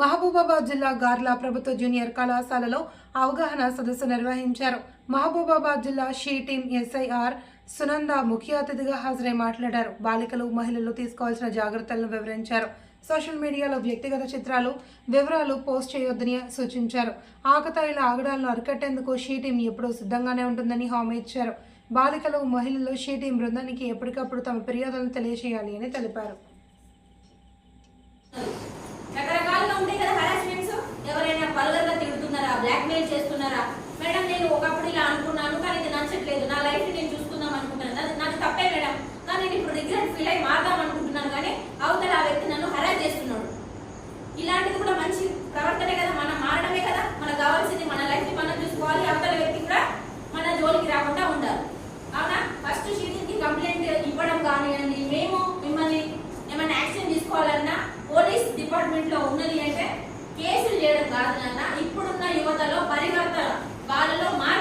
మహబూబాబాద్ జిల్లా గార్లా ప్రభుత్వ జూనియర్ కళాశాలలో అవగాహన సదస్సు నిర్వహించారు. మహబూబాబాద్ జిల్లా షీ టీం ఎస్ఐఆర్ సునంద ముఖ్య అతిథిగా హాజరై మాట్లాడారు. బాలికలు మహిళలు తీసుకోవాల్సిన జాగ్రత్తలను వివరించారు. సోషల్ మీడియాలో వ్యక్తిగత చిత్రాలు వివరాలు పోస్ట్ చేయొద్దని సూచించారు. ఆకతాయిల ఆగడాలను అరికట్టేందుకు షీ టీం ఎప్పుడూ సిద్ధంగానే ఉంటుందని హామీ ఇచ్చారు. బాలికలు మహిళలు షీ టీం బృందానికి ఎప్పటికప్పుడు తమ ఫిర్యాదులను తెలియజేయాలి అని తెలిపారు. అనుకుంటున్నారా మేడం నేను ఒకప్పుడు ఇలా అనుకున్నాను కానీ ఇది నచ్చట్లేదు. నా లైఫ్ నేను చూసుకుందాం అనుకుంటున్నాను. నాది- తప్పే మేడం. కానీ నేను ఇప్పుడు రిగ్రెట్ ఫీల్ అయ్యి మారదాం అనుకుంటున్నాను కానీ అవతల ఆ వ్యక్తి నన్ను హరాజ్ చేస్తున్నాడు. ఇలాంటిది కూడా మంచి ప్రవర్తనే కదా. మనం మారడమే కదా. మనకు కావాల్సింది మన లైఫ్ని మనం చూసుకోవాలి. అవతల వ్యక్తి కూడా మన జోలికి రాకుండా ఉండాలి. అవునా? ఫస్ట్ షీటింగ్కి కంప్లైంట్ ఇవ్వడం కానివ్వండి. మేము మిమ్మల్ని ఏమైనా యాక్షన్ తీసుకోవాలన్నా పోలీస్ డిపార్ట్మెంట్లో ఉన్నది అంటే కేసులు చేయడం కాదు నాన్న. ఇప్పుడున్న యువతలో Paralama